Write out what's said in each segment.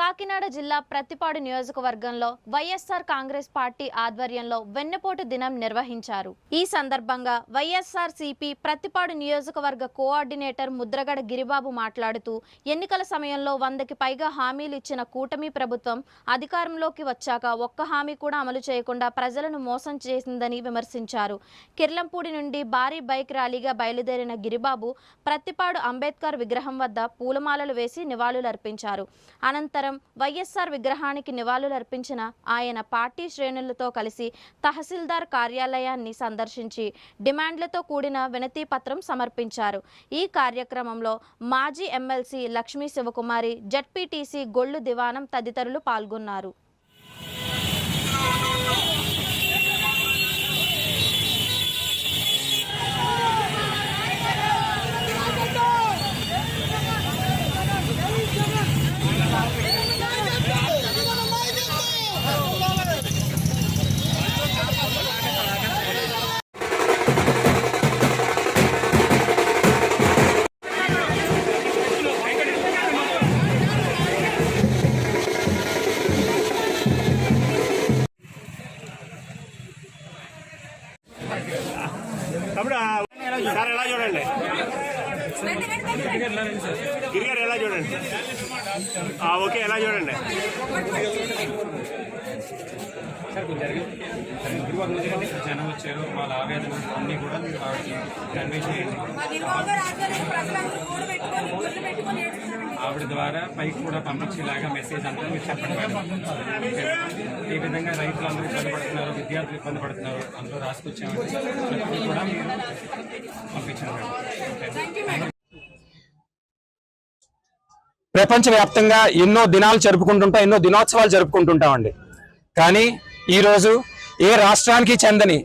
కాకినాడ జిల్లా ప్రతిపాడు నియోజకవర్గంలో వైఎస్ఆర్ కాంగ్రెస్ పార్టీ ఆధ్వర్యంలో వెన్నెపోటు దినం నిర్వహించారు. ఈ సందర్భంగా వైఎస్ఆర్ సిపి ప్రతిపాడు నియోజకవర్గ కోఆర్డినేటర్ ముద్రగడ గిరిబాబు మాట్లాడుతూ ఎన్నికల సమయంలో వందకి పైగా హామీలు ఇచ్చిన కూటమి ప్రభుత్వం అధికారంలోకి వచ్చాక ఒక్క హామీ కూడా అమలు చేయకుండా ప్రజలను మోసం చేసిందని విమర్శించారు. కిర్లంపూడి నుండి భారీ బైక్ ర్యాలీగా బయలుదేరిన గిరిబాబు ప్రతిపాడు అంబేద్కర్ విగ్రహం వద్ద పూలమాలలు వేసి నివాళులర్పించారు. అనంతరం వైఎస్ఆర్ విగ్రహానికి నివాళులర్పించిన ఆయన పార్టీ శ్రేణులతో కలిసి తహసీల్దార్ కార్యాలయాన్ని సందర్శించి డిమాండ్లతో కూడిన వినతి పత్రం సమర్పించారు. ఈ కార్యక్రమంలో మాజీ ఎమ్మెల్సీ లక్ష్మీ శివకుమారి జడ్పీటీసీ గొళ్ళు దివానం తదితరులు పాల్గొన్నారు. తమ్ముడు సార్ ఎలా చూడండి? గిరిగారు ఎలా చూడండి? ఓకే ఎలా చూడండి? జనం వచ్చారు వాళ్ళ ఆవేదన అన్ని కూడా కన్వే చేయండి ఆవిడ ద్వారా పైకి కూడా పంపించేలాగా మెసేజ్ అంతా మీరు చెప్పండి మేడం. ఏ విధంగా రైతులందరూ ఇబ్బంది పడుతున్నారు విద్యార్థులు ఇబ్బంది పడుతున్నారు అందరూ రాసుకొచ్చామని కూడా మీరు పంపించండి మేడం. ప్రపంచవ్యాప్తంగా ఎన్నో దినాలు జరుపుకుంటుంటాం ఎన్నో దినోత్సవాలు జరుపుకుంటుంటామండి. కానీ ఈరోజు ఏ రాష్ట్రానికి చెందని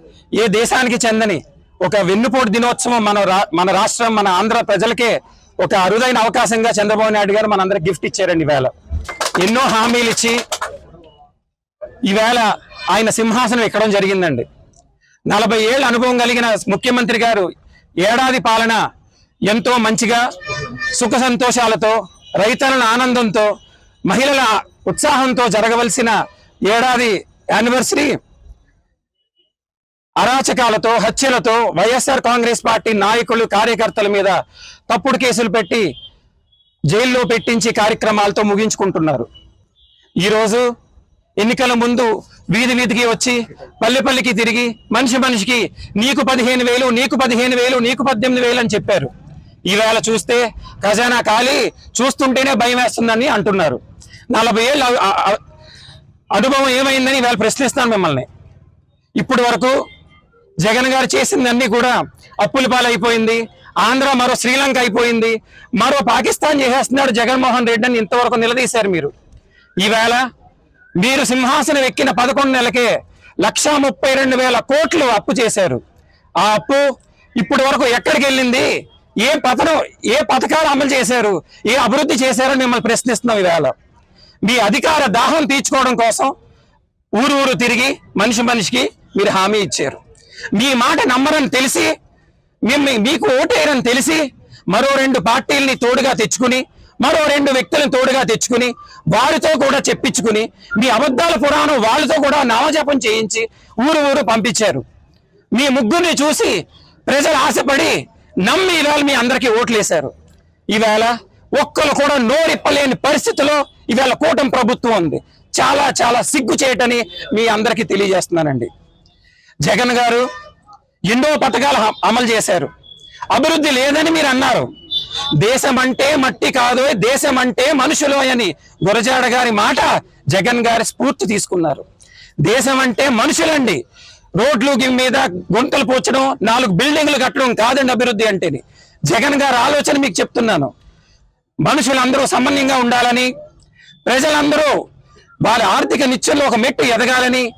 ఏ దేశానికి చెందని ఒక వెన్నుపోటు దినోత్సవం మన మన రాష్ట్రం మన ఆంధ్ర ప్రజలకే ఒక అరుదైన అవకాశంగా చంద్రబాబు నాయుడు గారు మనందరికి గిఫ్ట్ ఇచ్చారండి ఈవేళ ఎన్నో హామీలు ఇచ్చి ఈవేళ ఆయన సింహాసనం ఎక్కడం జరిగిందండి. నలభై ఏళ్ళ అనుభవం కలిగిన ముఖ్యమంత్రి గారు ఏడాది పాలన ఎంతో మంచిగా సుఖ సంతోషాలతో రైతుల ఆనందంతో మహిళల ఉత్సాహంతో జరగవలసిన ఏడాది యానివర్సరీ అరాచకాలతో హత్యలతో వైఎస్ఆర్ కాంగ్రెస్ పార్టీ నాయకులు కార్యకర్తల మీద తప్పుడు కేసులు పెట్టి జైల్లో పెట్టించి కార్యక్రమాలతో ముగించుకుంటున్నారు. ఈరోజు ఎన్నికల ముందు వీధి వీధికి వచ్చి పల్లె పల్లెకి తిరిగి మనిషి మనిషికి నీకు పదిహేను వేలు నీకు పదిహేను వేలు నీకు పద్దెనిమిది వేలు అని చెప్పారు. ఈవేళ చూస్తే ఖజానా ఖాళీ చూస్తుంటేనే భయం వేస్తుందని అంటున్నారు. నలభై ఏళ్ళు అనుభవం ఏమైందని ఇవాళ ప్రశ్నిస్తాను మిమ్మల్ని. ఇప్పటి వరకు జగన్ గారు చేసిందన్నీ కూడా అప్పుల పాలైపోయింది. ఆంధ్ర మరో శ్రీలంక అయిపోయింది. మరో పాకిస్తాన్ చేసేస్తున్నాడు జగన్మోహన్ రెడ్డి అని ఇంతవరకు నిలదీశారు మీరు. ఈవేళ మీరు సింహాసనం ఎక్కిన పదకొండు నెలకే లక్షా ముప్పై రెండు వేల కోట్లు అప్పు చేశారు. ఆ అప్పు ఇప్పటి వరకు ఎక్కడికి వెళ్ళింది? ఏ పథకం ఏ పథకాలు అమలు చేశారు? ఏ అభివృద్ధి చేశారో మిమ్మల్ని ప్రశ్నిస్తున్నాం ఈవేళ. మీ అధికార దాహం తీర్చుకోవడం కోసం ఊరు ఊరు తిరిగి మనిషి మనిషికి మీరు హామీ ఇచ్చారు. మీ మాట నమ్మరని తెలిసి మేము మీకు ఓటేయరని తెలిసి మరో రెండు పార్టీల్ని తోడుగా తెచ్చుకుని మరో రెండు వ్యక్తులను తోడుగా తెచ్చుకుని వారితో కూడా చెప్పించుకుని మీ అబద్ధాల పురాణం వాళ్ళతో కూడా నామజపం చేయించి ఊరు ఊరు పంపించారు. మీ ముగ్గురిని చూసి ప్రజలు ఆశపడి నమ్మి ఇవాళ మీ అందరికీ ఓట్లేశారు. ఇవాళ ఒక్కరు కూడా నోరిప్పలేని పరిస్థితిలో ఇవాళ కూటమి ప్రభుత్వం ఉంది. చాలా చాలా సిగ్గు చేయటని మీ అందరికీ తెలియజేస్తున్నానండి. జగన్ గారు ఎన్నో పథకాలు అమలు చేశారు. అభివృద్ధి లేదని మీరు అన్నారు. దేశం అంటే మట్టి కాదు దేశం అంటే మనుషులు అని గురజాడ గారి మాట జగన్ గారి స్ఫూర్తి తీసుకున్నారు. దేశం అంటే మనుషులండి. రోడ్లు మీద గుంతలు పోచడం నాలుగు బిల్డింగ్లు కట్టడం కాదండి అభివృద్ధి అంటేని. జగన్ గారి ఆలోచన మీకు చెప్తున్నాను. మనుషులందరూ సమన్యంగా ఉండాలని ప్రజలందరూ వారి ఆర్థిక నిత్యంలో ఒక మెట్టు ఎదగాలని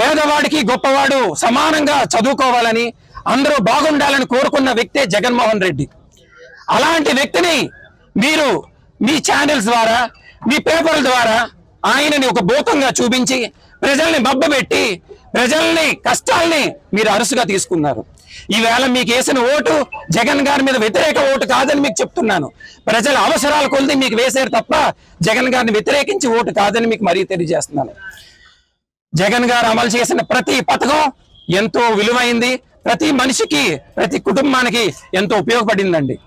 పేదవాడికి గొప్పవాడు సమానంగా చదువుకోవాలని అందరూ బాగుండాలని కోరుకున్న వ్యక్తే జగన్మోహన్ రెడ్డి. అలాంటి వ్యక్తిని మీరు మీ ఛానల్స్ ద్వారా మీ పేపర్ల ద్వారా ఆయనని ఒక భూతంగా చూపించి ప్రజల్ని మబ్బబెట్టి ప్రజల్ని కష్టాల్ని మీరు అరుసుగా తీసుకున్నారు. ఈవేళ మీకు వేసిన ఓటు జగన్ గారి మీద వ్యతిరేక ఓటు కాదని మీకు చెప్తున్నాను. ప్రజల అవసరాల కొలిది మీకు వేశారు తప్ప జగన్ గారిని వ్యతిరేకించి ఓటు కాదని మీకు మరీ తెలియజేస్తున్నాను. జగన్ గారు అమలు చేసిన ప్రతి పథకం ఎంతో విలువైంది. ప్రతి మనిషికి ప్రతి కుటుంబానికి ఎంతో ఉపయోగపడిందండి.